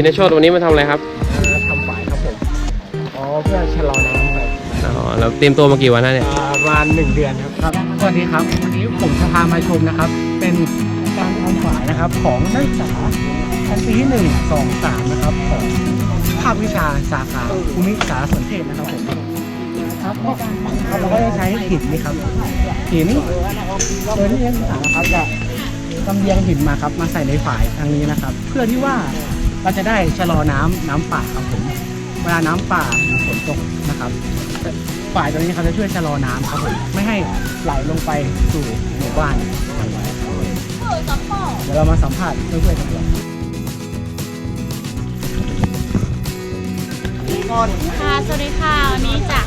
ชินโชตวันนี้มาทำอะไรครับทำฝายครับผม อ๋อเพื่อชะลอน้ำครับอ๋อเราเตรียมตัวมากี่วันแล้วเนี่ย อ่าประมาณหนึ่งเดือนครับ ครับ สวัสดีครับ วันนี้ผมจะพามาชมนะครับ เป็นการทำฝายนะครับ ของนักศึกษาชั้นปีที่หนึ่งสองสามนะครับของภาควิชาสาขาภูมิสารสนเทศนะครับผมครับก็ครับเราก็จะใช้หินนี่ครับ หินโดยที่นักศึกษานะครับจะลำเลียงหินมาครับ มาใส่ในฝายทางนี้นะครับ เพื่อที่ว่า เราจะได้ชะลอน้ำน้ำป่าครับผมเวลาน้ำป่าฝนตกนะครับฝ่ายตัวนี้เขาจะช่วยชะลอน้ำครับผมไม่ให้ไหลลงไปสู่หมู่บ้านเดี๋ยวเรามาสัมภาษณ์เพื่อนๆกันดีกว่าค่ะสวัสดีค่ะวันนี้จาก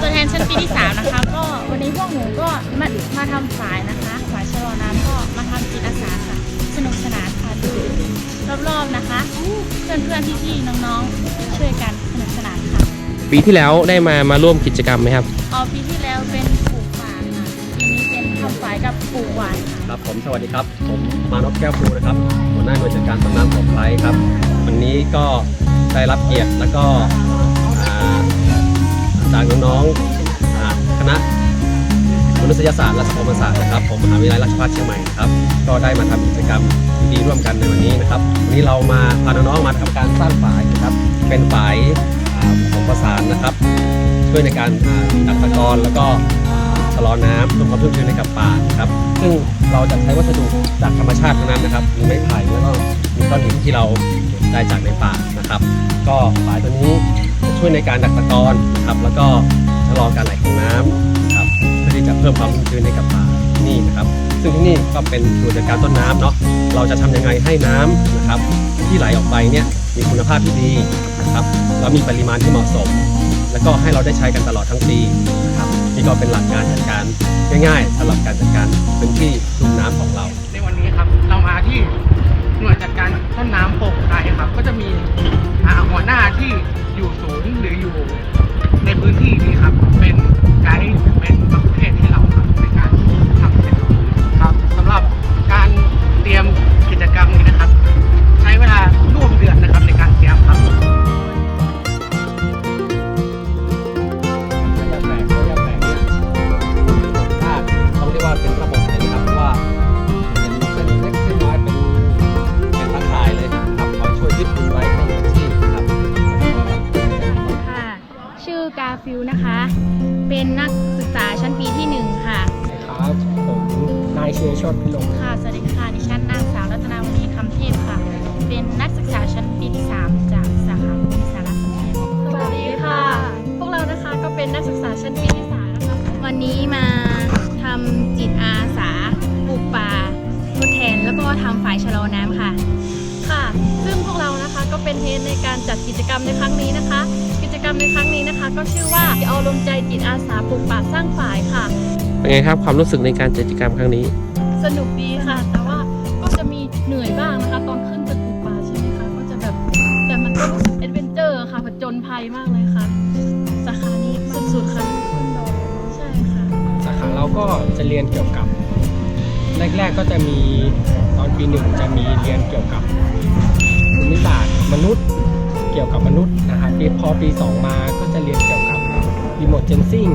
ตัวแทนชั้นปีที่3นะคะก็วันนี้พวกหนูก็มามาทำฝายนะคะ อนๆพี่ๆน้องๆช่วยกันสนุกสนานค่ะปีที่แล้วได้มามาร่วมกิจกรรมไหมครับ ออปีที่แล้วเป็นปลูกหวานค่ะปีนี้เป็นทำฝายกับปลูกหวานค่ะ ครับผมสวัสดีครับ ผมมานพแก้วภูนะครับหัวหน้าหน่วยจัดการต้นน้ำของไพรครับ วันนี้ก็ได้รับเกียรติแล้วก็อ่าจากน้องๆอ่าคณะม นุษยศาสตร์และสังคมศาสตร์นะครับผมมหาวิทยาลัยราชภัฏเชียงใหม่นะครับก็ได้มาทำกิจกรรมดีๆร่วมกันในวันนี้นะครับวันนี้เรามาพาน้องๆมาทำการสร้างฝายนะครับเป็นฝายอ่าผสมผสานนะครับ ช่วยในการดักตะกอนแล้วก็ชะลอน้ำเพิ่มความชุ่มชื้นให้กับป่านะครับซึ่งเราจะใช้วัสดุจากธรรมชาติเท่านั้นนะครับมีไม้ไผ่แล้วก็มีก้อนหินที่เราได้จากในป่านะครับ ก็ฝายตัวนี้จะช่วยในการดักตะกอนนะครับแล้วก็ชะลอการไหลของน้ำ ที่จะเพิ่มความชุ่มชื้นให้กับป่าที่นี่นะครับ ซึ่งที่นี่ก็เป็นหน่วยจัดการต้นน้ำเนาะเราจะทำยังไงให้น้ำนะครับ ที่ไหลออกไปเนี่ยมีคุณภาพที่ดีนะครับแล้วมีปริมาณที่เหมาะสม แล้วก็ให้เราได้ใช้กันตลอดทั้งปีนะครับนี่ก็เป็นหลักการจัดการง่าย ๆสำหรับการจัดการพื้นที่ลุ่มน้ำของเรา ในวันนี้ครับเรามาที่หน่วยจัดการต้นน้ำโป่งไทยครับ ก็จะมีอาหัวหน้าที่อยู่ศูนย์หรืออยู่ในพื้นที่นี้ครับ เป็นไกด์เป็น ฟิลนะคะ เป็นนักศึกษาชั้นปีที่ 1 ค่ะ ครับผมนายเชียร์ชดพิลงค่ะ สวัสดีค่ะ ดิฉันนางสาวรัตนาวณีคำเทพค่ะ เป็นนักศึกษาชั้นปีที่ 3 จากสาขาภูมิสารสนเทศสวัสดีค่ะ พวกเรานะคะก็เป็นนักศึกษาชั้นปีที่สามนะคะ วันนี้มาทำจิตอาสาปลูกป่าทดแทน แล้วก็ทำฝ่ายชะลอน้ำค่ะ ค่ะ ซึ่งพวกเรานะคะก็เป็นเฮดในการจัดกิจกรรมในครั้งนี้นะคะกิ จกรรมในครั้งนี้นะคะ ก็ชื่อว่าเอาลมใจจิตอาสาปลูกป่าสร้างฝ่ายค่ะ เป็นไงครับความรู้สึกในการจัดกิจกรรมครั้งนี้ สนุกดีค่ะ แต่ว่าก็จะมีเหนื่อยบ้างนะคะ ตอนขึ้นไปปลูกป่าใช่ไหมคะก็จะแบบแต่มันก็รู้สึกแอดเวนเจอร์ค่ะผจญภัยมากเลยค่ะสาขานี้สุดๆค่ะใช่ค่ะ สาขาเราก็จะเรียนเกี่ยวกับ แรก ๆก็จะมีตอนปีหนึ่งจะมีเรียนเกี่ยวกับภูมิศาสตร์มนุษย์ เกี่ยวกับมนุษย์นะครับปีพอปีสองมาก็จะเรียนเกี่ยวกับรีโมทเจนซิ่ง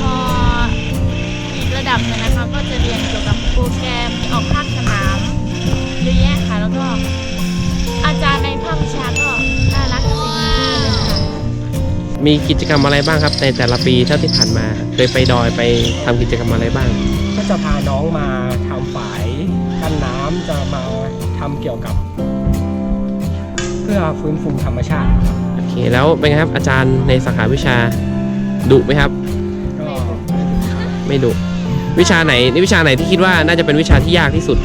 พออีกระดับหนึงนะคะก็จะเรียนเกี่ยวกับโปรแกรมที่ออกภาคสนามเยอะแยะค่ะ แล้วก็อาจารย์ในภาควิชาก็น่ารักจริงๆเลยค่ะ มีกิจกรรมอะไรบ้างครับ ในแต่ละปีเท่าที่ผ่านมาเคยไปดอยไปทำกิจกรรมอะไรบ้าง ก็จะพาน้องมาทำฝายกั้นน้ำจะมาทำเกี่ยวกับเพื่อฟื้นฟูธรรมชาติครับโอเคแล้วเป็นไงครับอาจารย์ในสาขาวิชาดุไหมครับ ก็ ไม่ดุวิชาไหนนี่วิชาไหนที่คิดว่าน่าจะเป็นวิชาที่ยากที่สุด